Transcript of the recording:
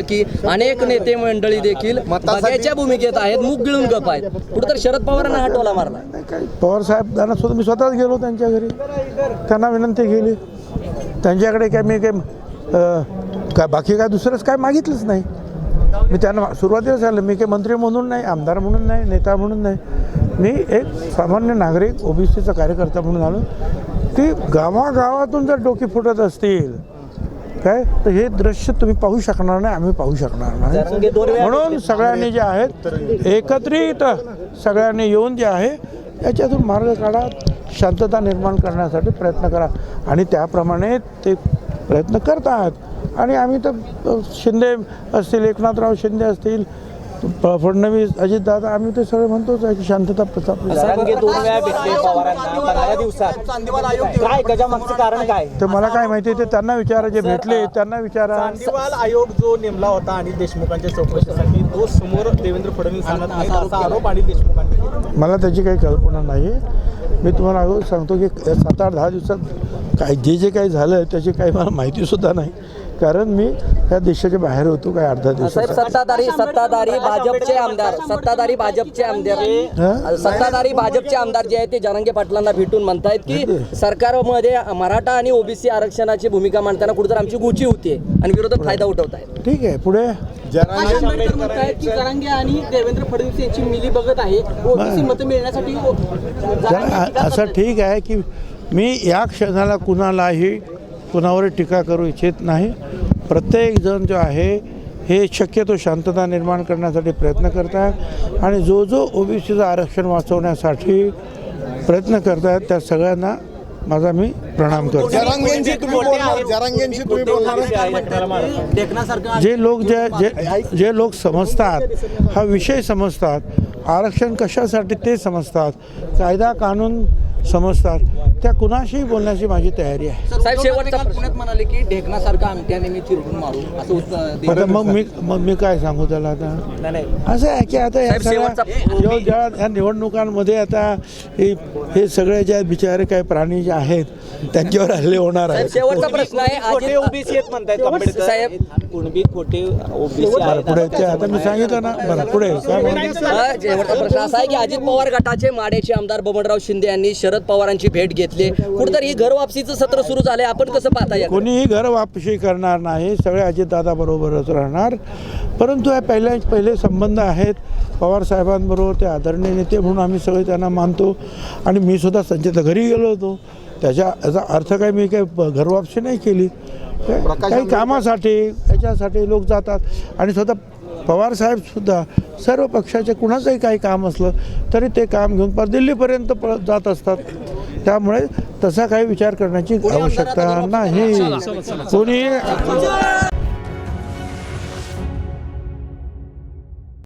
की अनेक नेते मंडळी देखील बघायच्या भूमिकेत आहेत मुख गिळून गप आहेत. कुठेतरी शरद पवारांना हा टोला मारला. नाही काय पवार त्यांना सुद्धा मी स्वतःच गेलो त्यांच्या घरी. त्यांना विनंती केली. त्यांच्याकडे काय मी काय काय बाकी काय दुसरंच काय मागितलंच नाही. मी त्यांना सुरुवातीला झालं मी काही मंत्री म्हणून नाही आमदार म्हणून नाही नेता म्हणून नाही. मी एक सामान्य नागरिक ओबीसीचा कार्यकर्ता म्हणून आलो. की गावागावातून जर डोकी फुटत असतील काय? तर हे दृश्य तुम्ही पाहू शकणार नाही आम्ही पाहू शकणार नाही. म्हणून सगळ्यांनी जे आहेत एकत्रित सगळ्यांनी येऊन जे आहे याच्यातून मार्ग काढा शांतता निर्माण करण्यासाठी प्रयत्न करा. आणि त्याप्रमाणे ते प्रयत्न करतात आणि आम्ही तर शिंदे असतील एकनाथराव शिंदे असतील फडणवीस अजितदादा आम्ही ते सगळे म्हणतोच आहे की शांतता प्रस्थापित जरांगे दोन वेळा भेटले पवारांना पंधरा दिवसात. काय त्याच्यामागचं कारण काय? तर मला काय माहिती ते त्यांना विचारा जे भेटले त्यांना विचारा. चांदीवाल आयोग जो नेमला होता अनिल देशमुखांच्या चौकशीसाठी तो समोर देवेंद्र फडणवीस असा आरोप अनिल देशमुखांनी. मला त्याची काही कल्पना नाही आहे मी तुम्हाला अगोदर सांगतो की सात आठ दहा दिवसात काय जे जे काही झालं त्याची काही मला माहितीसुद्धा नाही. कारण मी या देशाच्या बाहेर होतो काय अर्धा साहेब दिवसात सत्ताधारी सत्ताधारी भाजपचे आमदार सत्ताधारी भाजपचे आमदार? सत्ताधारी भाजपचे आमदार जे आहेत ते जरांगे पाटलांना भेटून म्हणतायत की सरकारमध्ये मराठा आणि ओबीसी आरक्षणाची भूमिका मांडताना कुठेतरी आमची गुची होतीये आणि विरोधक फायदा उठवत आहेत ठीक आहे पुढे. आशा आंबेडकर म्हणतायत की जरांगे आणि देवेंद्र फडणवीस यांची मिली बघत आहे. ओबीसी मतं मिळण्यासाठी ओ- जरा जरांगे अ- टीका असं करतायत. ठीक आहे की मी या क्षणाला कुणालाही कुणावर टीका करू इच्छित नाही. प्रत्येक जण जो आहे हे शक्यतो शांतता निर्माण करण्यासाठी प्रयत्न करत आहेत आणि जो जो ओबीसीचं आरक्षण वाचवण्यासाठी प्रयत्न करत आहेत त्या सगळ्यांना माझा मी प्रणाम करतो. जे लोक जे जे जे लोक समजतात हा विषय समजतात आरक्षण कशासाठी ते समजतात कायदा कानून समजतात. त्या कुणाशीही बोलण्याची माझी तयारी आहे. साहेब शेवटचा प्रश्न. पुण्यात म्हणाले की ढेकणासारखा अंगठ्याने मी चिरडून मारू असं उत्तर आता मग मी मग मी काय सांगू त्याला आता? नाही नाही. असं आहे की आता या साहेब, सगळ्या शेवटचा- जेव्हा जेव्हा या निवडणुकांमध्ये आता हे हे सगळे जे बिचारे काही प्राणी जे आहेत त्यांच्यावर हल्ले होणार आहेत. शेवटचा प्रश्न आहे. खोटे अजित ओबीसी आहेत म्हणतायत आंबेडकर साहेब. कुणबी खोटे ओबीसी बरं आहेत? पुढे ते आता मी सांगितलं ना. बरं पुढे काय म्हणतो? हा, शेवटचा प्रश्न असा आहे की अजित पवार गटाचे माडेचे आमदार बबनराव शिंदे यांनी शरद पवारांची भेट घेतली. कुठेतरी ही घर वापसीचं सत्र सुरू झालंय. आपण कसं पाहता या कोणीही घर वापशी करणार नाही. सगळे अजितदादा बरोबरच राहणार. परंतु हे पहिल्या पहिले संबंध आहेत पवार साहेबांबरोबर ते आदरणीय नेते म्हणून आम्ही सगळे त्यांना मानतो. आणि मी सुद्धा संजयच्या घरी गेलो होतो. त्याच्या याचा अर्थ काय मी काही घरवापसी नाही केली. काही कामासाठी याच्यासाठी लोक जातात. आणि स्वतः पवार सुद्धा सर्व पक्षाचे कुणाचंही काही काम असलं तरी ते काम घेऊन पर दिल्लीपर्यंत पळत जात असतात. त्यामुळे तसा काही विचार करण्याची आवश्यकता नाही. कोणी